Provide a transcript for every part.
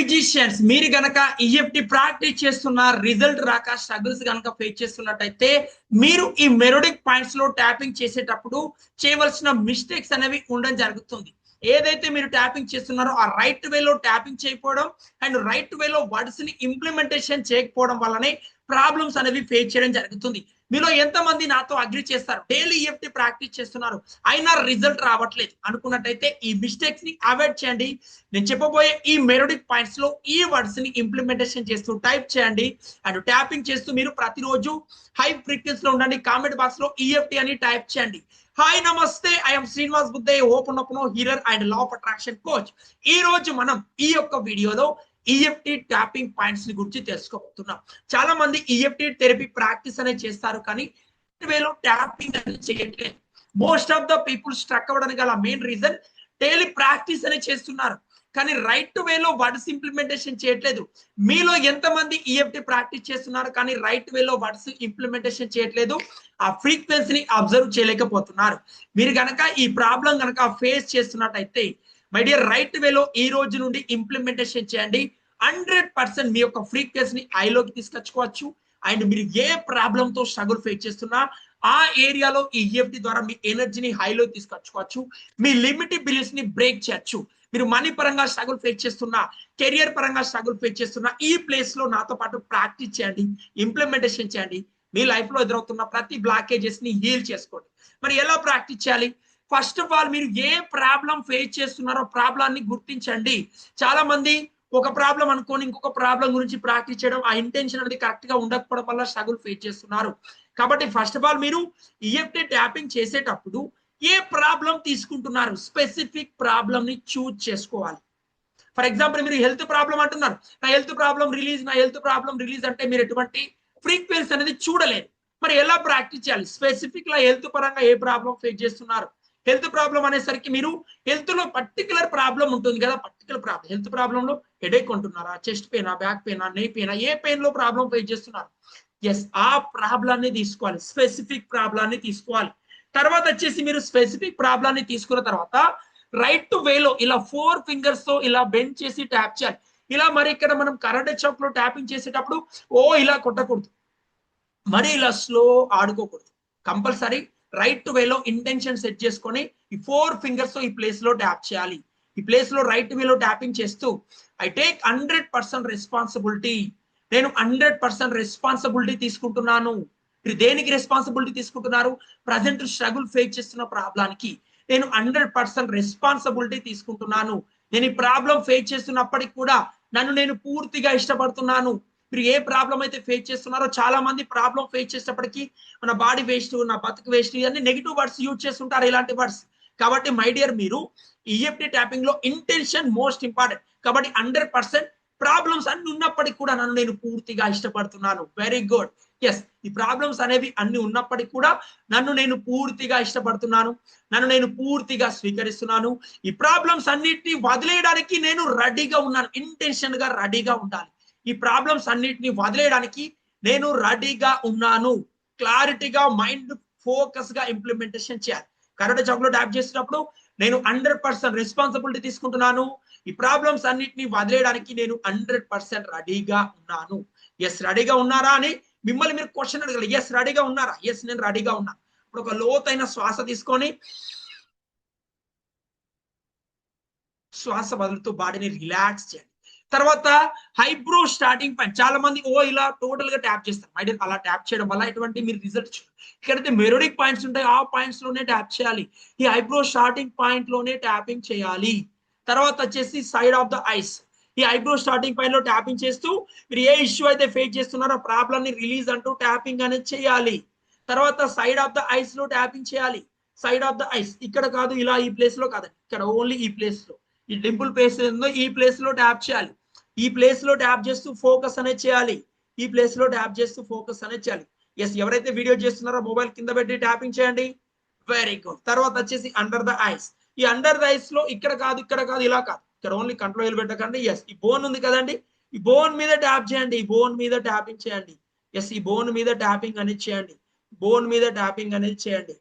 Physicians మీరు గనక EFT practice చేస్తున్న రిజల్ట్ రాక స్ట్రగుల్స్ గనక ఫేస్ చేస్తున్నట్టయితే మీరు ఈ మెరోడిక్ పాయింట్స్లో ట్యాపింగ్ చేసేటప్పుడు చేయవలసిన మిస్టేక్స్ అనేవి ఉండడం జరుగుతుంది. ఏదైతే మీరు ట్యాపింగ్ చేస్తున్నారో ఆ రైట్ వేలో ట్యాపింగ్ చేయకపోవడం అండ్ రైట్ వేలో వర్డ్స్ని ఇంప్లిమెంటేషన్ చేయకపోవడం వల్లనే ప్రాబ్లమ్స్ అనేవి ఫేస్ చేయడం జరుగుతుంది. మీలో ఎంతమంది నాతో అగ్రి చేస్తారు? డైలీ ఈఎఫ్టీ ప్రాక్టీస్ చేస్తున్నారు. అయినా రిజల్ట్ రావట్లేదు. అనుకున్నట్టయితే ఈ మిస్టేక్స్ని అవాయిడ్ చేయండి. నేను చెప్పబోయే ఈ మెరోడిక్ పాయింట్స్లో ఈ వర్డ్స్ని ఇంప్లిమెంటేషన్ చేస్తూ టైప్ చేయండి. అండ్ ట్యాపింగ్ చేస్తూ మీరు ప్రతిరోజు హై ఫ్రీక్వెన్సీ లో ఉండండి. కామెంట్ బాక్స్లో ఈఎఫ్టి అని టైప్ చేయండి. హాయ్ నమస్తే I'm Srinivas Budhe open open healer and law of attraction coach ఈ రోజు మనం ఈ యొక్క వీడియోలో ఈఎఫ్టి ట్యాపింగ్ పాయింట్స్ని గురించి తెలుసుకోబోతున్నాం. చాలా మంది ఈఎఫ్టి థెరపీ ప్రాక్టీస్ అనేది చేస్తారు కానీ వేలో ట్యాపింగ్ అనేది చేయట్లేదు. Most of the people stuck అవ్వడానికి గల మెయిన్ రీజన్ డైలీ ప్రాక్టీస్ అనేది చేస్తున్నారు. కానీ రైట్ వేలో వర్డ్స్ ఇంప్లిమెంటేషన్ చేయట్లేదు. మీలో ఎంతమంది ఈఎఫ్టీ ప్రాక్టీస్ చేస్తున్నారు కానీ రైట్ వేలో వర్డ్స్ ఇంప్లిమెంటేషన్ చేయట్లేదు. ఆ ఫ్రీక్వెన్సీని అబ్జర్వ్ చేయలేకపోతున్నారు. మీరు కనుక ఈ ప్రాబ్లం కనుక ఫేస్ చేస్తున్నట్టయితే మై డియర్ రైట్ వేలో ఈ రోజు నుండి ఇంప్లిమెంటేషన్ చేయండి. హండ్రెడ్ పర్సెంట్ మీ యొక్క ఫ్రీక్వెన్సీని ఐలోకి తీసుకొచ్చుకోవచ్చు. అండ్ మీరు ఏ ప్రాబ్లంతో స్ట్రగుల్ ఫేస్ చేస్తున్నా ఆ ఏరియాలో ఈ ఈఎఫ్టీ ద్వారా మీ ఎనర్జీని హైలో తీసుకొచ్చుకోవచ్చు. మీ లిమిట్ బిలీఫ్స్ని బ్రేక్ చేయొచ్చు. మీరు మనీ పరంగా స్ట్రగుల్ ఫేస్ చేస్తున్నా కెరియర్ పరంగా స్ట్రగుల్ ఫేస్ చేస్తున్నా ఈ ప్లేస్లో నాతో పాటు ప్రాక్టీస్ చేయండి ఇంప్లిమెంటేషన్ చేయండి. మీ లైఫ్లో ఎదురవుతున్న ప్రతి బ్లాకేజెస్ని హీల్ చేసుకోండి. మరి ఎలా ప్రాక్టీస్ చేయాలి? ఫస్ట్ ఆఫ్ ఆల్ మీరు ఏ ప్రాబ్లం ఫేస్ చేస్తున్నారో ప్రాబ్లాన్ని గుర్తించండి. చాలా మంది ఒక ప్రాబ్లం అనుకోని ఇంకొక ప్రాబ్లం గురించి ప్రాక్టీస్ చేయడం ఆ ఇంటెన్షన్ అనేది కరెక్ట్గా ఉండకపోవడం వల్ల స్ట్రగుల్ ఫేస్ చేస్తున్నారు. కాబట్టి ఫస్ట్ ఆఫ్ ఆల్ మీరు ఈఎఫ్టీ ట్యాపింగ్ చేసేటప్పుడు ఏ ప్రాబ్లం తీసుకుంటున్నారు? స్పెసిఫిక్ ప్రాబ్లంని చూజ్ చేసుకోవాలి. ఫర్ ఎగ్జాంపుల్ మీరు హెల్త్ ప్రాబ్లం అంటున్నారు. నా హెల్త్ ప్రాబ్లం రిలీజ్ నా హెల్త్ ప్రాబ్లం రిలీజ్ అంటే మీరు ఎటువంటి ఫ్రీక్వెన్సీ అనేది చూడలేదు. మరి ఎలా ప్రాక్టీస్ చేయాలి? స్పెసిఫిక్ లా హెల్త్ పరంగా ఏ ప్రాబ్లం ఫేస్ చేస్తున్నారు? హెల్త్ ప్రాబ్లం అనేసరికి మీరు హెల్త్లో పర్టికులర్ ప్రాబ్లం ఉంటుంది కదా పర్టికులర్ ప్రాబ్లం. హెల్త్ ప్రాబ్లం లో హెడేక్ ఉంటున్నారా? చెస్ట్ పెయినా బ్యాక్ పెయినా నే పెయినా ఏ పెయిన్లో ప్రాబ్లం ఫేస్ చేస్తున్నారు? ఎస్ ఆ ప్రాబ్లాన్ని తీసుకోవాలి. స్పెసిఫిక్ ప్రాబ్లాన్ని తీసుకోవాలి. తర్వాత వచ్చేసి మీరు స్పెసిఫిక్ ప్రాబ్లాన్ని తీసుకున్న తర్వాత రైట్ టు వేలో ఇలా ఫోర్ ఫింగర్స్తో ఇలా బెండ్ చేసి ట్యాప్ చేయాలి. ఇలా మరి ఇక్కడ మనం కరెంట్ చాక్లో ట్యాపింగ్ చేసేటప్పుడు ఓ ఇలా కొట్టకూడదు. మరి ఇలా స్లో ఆడుకోకూడదు. కంపల్సరీ రైట్ టు వేలో ఇంటెన్షన్ సెట్ చేసుకొని ఈ ఫోర్ ఫింగర్స్తో ఈ ప్లేస్లో ట్యాప్ చేయాలి. ఈ ప్లేస్లో రైట్ వేలో ట్యాపింగ్ చేస్తూ I take hundred percent responsibility నేను హండ్రెడ్ పర్సెంట్ రెస్పాన్సిబిలిటీ తీసుకుంటున్నాను. మీరు దేనికి రెస్పాన్సిబిలిటీ తీసుకుంటున్నారు? ప్రజెంట్ స్ట్రగుల్ ఫేస్ చేస్తున్న ప్రాబ్లానికి. నేను హండ్రెడ్ పర్సెంట్ రెస్పాన్సిబిలిటీ తీసుకుంటున్నాను. నేను ఈ ప్రాబ్లం ఫేస్ చేస్తున్నప్పటికి కూడా నన్ను నేను పూర్తిగా ఇష్టపడుతున్నాను. మీరు ఏ ప్రాబ్లం అయితే ఫేస్ చేస్తున్నారో చాలా మంది ప్రాబ్లం ఫేస్ చేసేటప్పటికీ మన బాడీ వేస్ట్ నా బతుకు వేస్ట్ ఇవన్నీ నెగిటివ్ వర్డ్స్ యూజ్ చేస్తుంటారు ఇలాంటి వర్డ్స్ కాబట్టి మై డియర్ మీరు ఈఎఫ్టి ట్యాపింగ్లో ఇంటెన్షన్ మోస్ట్ ఇంపార్టెంట్ కాబట్టి హండ్రెడ్ పర్సెంట్ ప్రాబ్లమ్స్ అన్ని ఉన్నప్పటికీ కూడా నన్ను నేను పూర్తిగా ఇష్టపడుతున్నాను. వెరీ గుడ్ ఎస్ ఈ ప్రాబ్లమ్స్ అనేవి అన్ని ఉన్నప్పటికీ కూడా నన్ను నేను పూర్తిగా ఇష్టపడుతున్నాను. నన్ను నేను పూర్తిగా స్వీకరిస్తున్నాను. ఈ ప్రాబ్లమ్స్ అన్నిటిని వదిలేయడానికి నేను రెడీగా ఉన్నాను. ఇంటెన్షన్గా రెడీగా ఉండాలి. ఈ ప్రాబ్లమ్స్ అన్నిటిని వదిలేయడానికి నేను రెడీగా ఉన్నాను. క్లారిటీగా మైండ్ ఫోకస్గా ఇంప్లిమెంటేషన్ చేయాలి. కరెంట్ జాబ్లో ట్యాప్ చేసినప్పుడు నేను హండ్రెడ్ పర్సెంట్ రెస్పాన్సిబిలిటీ తీసుకుంటున్నాను. ఈ ప్రాబ్లమ్స్ అన్నిటిని వదిలేయడానికి నేను హండ్రెడ్ పర్సెంట్ రెడీగా ఉన్నాను. ఎస్ రెడీగా ఉన్నారా అని మిమ్మల్ని మీరు క్వశ్చన్ అడగాలి. ఎస్ రెడీగా ఉన్నారా? ఎస్ నేను రెడీగా ఉన్నా. ఇప్పుడు ఒక లోతైన శ్వాస తీసుకొని శ్వాస వదులుతూ బాడీని రిలాక్స్ చేయండి. తర్వాత హైబ్రో స్టార్టింగ్ పాయింట్ చాలా మంది ఓ ఇలా టోటల్గా ట్యాప్ చేస్తారు. మైడ్ అలా ట్యాప్ చేయడం వల్ల ఎటువంటి మీరు రిజల్ట్ ఇక్కడైతే మెరోడిక్ పాయింట్స్ ఉంటాయి ఆ పాయింట్స్లోనే ట్యాప్ చేయాలి. ఈ హైబ్రో స్టార్టింగ్ పాయింట్లోనే ట్యాపింగ్ చేయాలి. తర్వాత వచ్చేసి సైడ్ ఆఫ్ ద ఐస్ ఈ ఐబ్రో స్టార్టింగ్ పైన లో ట్యాపింగ్ చేస్తూ మీరు ఏ ఇష్యూ అయితే ఫేస్ చేస్తున్నారో ఆ ప్రాబ్లమ్ని రిలీజ్ అంటూ ట్యాపింగ్ అనేది చేయాలి. తర్వాత సైడ్ ఆఫ్ ద ఐస్లో ట్యాపింగ్ చేయాలి. సైడ్ ఆఫ్ ద ఐస్ ఇక్కడ కాదు ఇలా ఈ ప్లేస్లో కాదు. ఇక్కడ ఓన్లీ ఈ ప్లేస్లో. ఈ డింపుల్ ప్లేస్ ఉందో ఈ ప్లేస్లో ట్యాప్ చేయాలి. ఈ ప్లేస్లో ట్యాప్ చేస్తూ ఫోకస్ అనేది చేయాలి. ఈ ప్లేస్లో ట్యాప్ చేస్తూ ఫోకస్ అనేది చేయాలి. ఎస్ ఎవరైతే వీడియో చేస్తున్నారో మొబైల్ కింద పెట్టి ట్యాపింగ్ చేయండి. వెరీ గుడ్ తర్వాత వచ్చేసి అండర్ ద ఐస్ ఈ అండర్ రైస్లో ఇక్కడ కాదు ఇక్కడ కాదు ఇలా కాదు. ఇక్కడ ఓన్లీ కంట్రోల్ పెట్టకండి. ఎస్ ఈ బోన్ ఉంది కదండి. ఈ బోన్ మీద ట్యాప్ చేయండి. ఈ బోన్ మీద ట్యాపింగ్ చేయండి. ఎస్ ఈ బోన్ మీద ట్యాపింగ్ అనేది చేయండి. బోన్ మీద ట్యాపింగ్ అనేది చేయండి.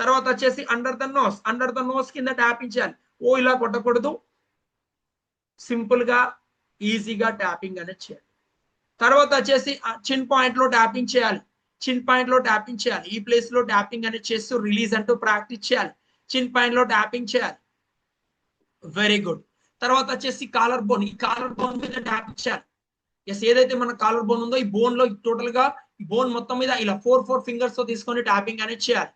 తర్వాత వచ్చేసి under the nose under the nose కింద ట్యాపింగ్ చేయాలి. ఓ ఇలా కొట్టకూడదు. సింపుల్గా ఈజీగా ట్యాపింగ్ అనేది చేయాలి తర్వాత వచ్చేసి చిన్ పాయింట్లో ట్యాపింగ్ చేయాలి. చిన్ పాయింట్లో ట్యాపింగ్ చేయాలి. ఈ ప్లేస్లో ట్యాపింగ్ అనేది చేస్తూ రిలీజ్ అంటూ ప్రాక్టీస్ చేయాలి. చిన్ పాయింట్లో ట్యాపింగ్ చేయాలి. వెరీ గుడ్ తర్వాత వచ్చేసి కాలర్ బోన్ ఈ కాలర్ బోన్ మీద ట్యాపింగ్ చేయాలి. ఎస్ ఏదైతే మన కాలర్ బోన్ ఉందో ఈ బోన్లో టోటల్గా ఈ బోన్ మొత్తం మీద ఇలా ఫోర్ ఫోర్ ఫింగర్స్తో తీసుకొని ట్యాపింగ్ అనేది చేయాలి.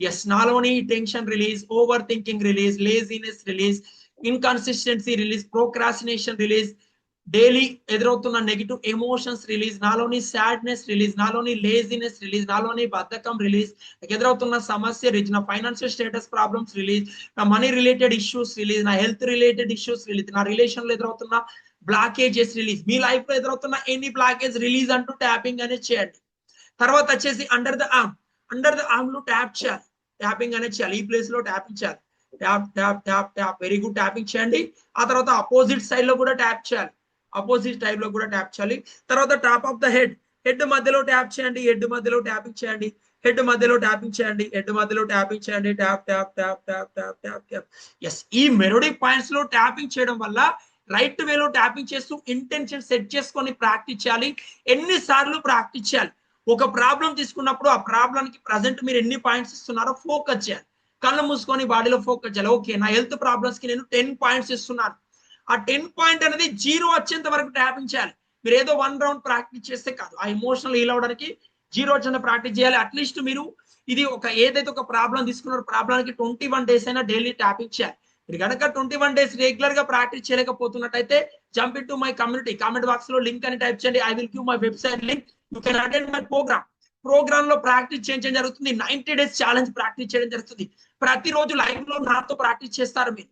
ఎస్ నాలోని tension release over thinking release laziness release inconsistency release procrastination release daily ఎదురవుతున్న నెగిటివ్ ఎమోషన్స్ రిలీజ్ నాలోని సాడ్నెస్ రిలీజ్ నాలోని లేజినెస్ రిలీజ్ నాలోని బద్ధకం రిలీజ్ ఎదురవుతున్న సమస్య రిలీజ్ నా ఫైనాన్షియల్ స్టేటస్ ప్రాబ్లమ్స్ రిలీజ్ నా మనీ రిలేటెడ్ ఇష్యూస్ రిలీజ్ నా హెల్త్ రిలేటెడ్ ఇష్యూస్ రిలీజ్ నా రిలేషన్లో ఎదురవుతున్న బ్లాకేజెస్ రిలీజ్ మీ లైఫ్లో ఎదురవుతున్న ఎనీ బ్లాకేజ్ రిలీజ్ అంటూ ట్యాపింగ్ అనేది చేయండి. తర్వాత వచ్చేసి under the arm under the ఆర్మ్లో tap చేయాలి. ట్యాపింగ్ అనేది చేయాలి. ఈ ప్లేస్లో ట్యాపింగ్ చేయాలి. Tap tap tap tap very good tapping చేయండి. ఆ తర్వాత అపోజిట్ సైడ్లో కూడా ట్యాప్ చేయాలి. అపోజిట్ టైప్లో కూడా ట్యాప్ చేయాలి. తర్వాత top of the head head మధ్యలో ట్యాప్ చేయండి. హెడ్ మధ్యలో ట్యాపింగ్ చేయండి. హెడ్ మధ్యలో ట్యాపింగ్ చేయండి. హెడ్ మధ్యలో ట్యాపింగ్ చేయండి. Tap tap tap tap tap tap tap yes ఈ మెలోడిక్ పాయింట్స్లో ట్యాపింగ్ చేయడం వల్ల రైట్ వేలో ట్యాపింగ్ చేస్తూ ఇంటెన్షన్ సెట్ చేసుకొని ప్రాక్టీస్ చేయాలి. ఎన్నిసార్లు ప్రాక్టీస్ చేయాలి? ఒక ప్రాబ్లం తీసుకున్నప్పుడు ఆ ప్రాబ్లం కి ప్రజెంట్ మీరు ఎన్ని పాయింట్స్ ఇస్తున్నారో ఫోకస్ చేయాలి. కళ్ళు మూసుకొని బాడీలో ఫోకస్ చేయాలి. ఓకే నా హెల్త్ ప్రాబ్లమ్స్కి నేను టెన్ పాయింట్స్ ఇస్తున్నాను. ఆ టెన్ పాయింట్ అనేది జీరో వచ్చేంత వరకు ట్యాపింగ్ చేయాలి. మీరు ఏదో వన్ రౌండ్ ప్రాక్టీస్ చేస్తే కాదు. ఆ ఎమోషనల్ హీల్ అవడానికి జీరో వచ్చేంత ప్రాక్టీస్ చేయాలి. అట్లీస్ట్ మీరు ఇది ఒక ఏదైతే ఒక ప్రాబ్లం తీసుకున్నారో ప్రాబ్లానికి ట్వంటీ వన్ డేస్ అయినా డైలీ ట్యాపింగ్ చేయాలి. మీరు కనుక ట్వంటీ వన్ డేస్ రెగ్యులర్గా practice చేయలేకపోతున్నట్టయితే jump in to my community comment బాక్స్లో లింక్ అని టైప్ చేయండి. I will give my website link you can attend my program ప్రోగ్రామ్లో ప్రాక్టీస్ చేయడం జరుగుతుంది. నైన్టీ డేస్ ఛాలెంజ్ ప్రాక్టీస్ చేయడం జరుగుతుంది. ప్రతిరోజు లైవ్లో నాతో ప్రాక్టీస్ చేస్తారు మీరు.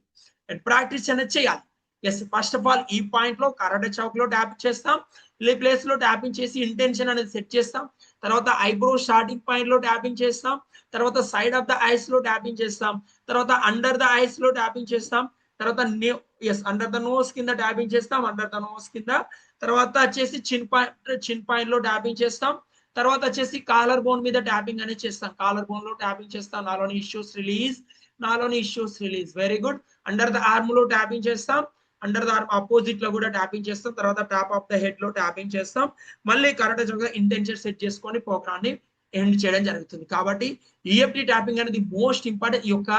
ప్రాక్టీస్ అనేది చేయాలి. ఎస్ ఫస్ట్ ఆఫ్ ఆల్ ఈ పాయింట్లో కరడ చౌక్లో ట్యాప్ చేస్తాం. ఈ ప్లేస్లో ట్యాపింగ్ చేసి ఇంటెన్షన్ అనేది సెట్ చేస్తాం. తర్వాత ఐబ్రో స్టార్టింగ్ పాయింట్లో ట్యాపింగ్ చేస్తాం. తర్వాత సైడ్ ఆఫ్ ద ఐస్లో ట్యాపింగ్ చేస్తాం. తర్వాత అండర్ ద ఐస్లో ట్యాపింగ్ చేస్తాం. తర్వాత ఎస్ అండర్ ద నోస్ కింద ట్యాపింగ్ చేస్తాం అండర్ ద నోస్ కింద. తర్వాత వచ్చేసి చిన్ పాయింట్ చిన్ పాయింట్లో ట్యాపింగ్ చేస్తాం. తర్వాత వచ్చేసి కాలర్ బోన్ మీద ట్యాపింగ్ అనేది చేస్తాం. కాలర్ బోన్లో ట్యాపింగ్ చేస్తాం. నాలోని ఇష్యూస్ రిలీజ్ నాలోని issues release very good under the ఆర్మ్లో tapping చేస్తాం. అండర్ ద ఆపోజిట్ అపోజిట్లో కూడా ట్యాపింగ్ చేస్తాం. తర్వాత టాప్ ఆఫ్ ద హెడ్లో ట్యాపింగ్ చేస్తాం. మళ్ళీ కరెక్ట్ చక్కగా ఇంటెన్షన్ సెట్ చేసుకొని ప్రోగ్రామ్ని ఎండ్ చేయడం జరుగుతుంది. కాబట్టి ఈఎఫ్టీ ట్యాపింగ్ అనేది మోస్ట్ ఇంపార్టెంట్ ఈ యొక్క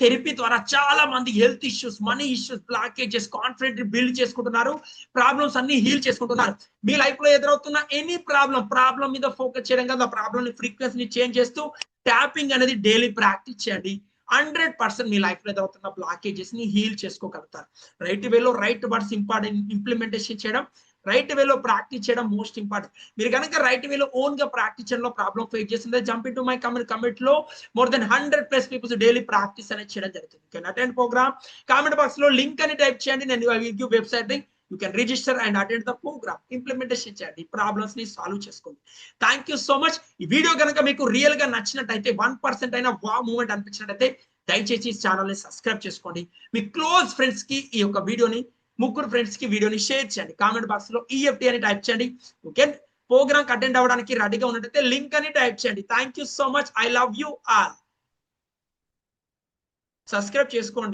థెరపీ ద్వారా చాలా మంది health issues money issues blockages confident build చేసుకుంటున్నారు. ప్రాబ్లమ్స్ అన్ని హీల్ చేసుకుంటున్నారు. మీ లైఫ్లో ఎదురవుతున్న ఎనీ ప్రాబ్లం ప్రాబ్లం మీద ఫోకస్ చేయడం కదా. ప్రాబ్లం ఫ్రీక్వెన్సీని చేంజ్ చేస్తూ ట్యాపింగ్ అనేది డైలీ ప్రాక్టీస్ చేయండి. హండ్రెడ్ పర్సెంట్ మీ లైఫ్లో ఎదురవుతున్న బ్లాకేజెస్ని హీల్ చేసుకోగలుగుతారు. రైట్ వేలో రైట్ వర్డ్స్ ఇంపార్టెంట్ ఇంప్లిమెంటేషన్ చేయడం రైట్ వేలో ప్రాక్టీస్ చేయడం మోస్ట్ ఇంపార్టెంట్ మీరు కనుక రైట్ వేలో ఓన్గా ప్రాక్టీస్ చేయడంలో ప్రాబ్లం ఫేస్ చేస్తుంటే jump in to my comment కమెంట్లో more than hundred plus peoples daily practice అనేది చేయడం జరుగుతుంది. కెన్ అటెండ్ ప్రోగ్రామ్ కామెంట్ బాక్స్లో లింక్ అని టైప్ చేయండి. నేను website link you can register and attend the program implementation చేయండి. ప్రాబ్లమ్స్ని సాల్వ్ చేసుకోండి. థ్యాంక్ యూ సో మచ్ ఈ వీడియో కనుక మీకు రియల్గా నచ్చినట్టయితే వన్ పర్సెంట్ అయినా వా మూమెంట్ అనిపించినట్టయితే దయచేసి ఛానల్ని సబ్స్క్రైబ్ చేసుకోండి. మీ క్లోజ్ ఫ్రెండ్స్కి ఈ యొక్క వీడియోని ముగ్గురు ఫ్రెండ్స్కి వీడియోని షేర్ చేయండి. కామెంట్ బాక్స్లో ఈఎఫ్టీ అని టైప్ చేయండి. ఓకే ప్రోగ్రామ్ అటెండ్ అవ్వడానికి రెడీగా ఉన్నట్టయితే లింక్ అని టైప్ చేయండి. Thank you so much I love you all subscribe చేసుకోండి.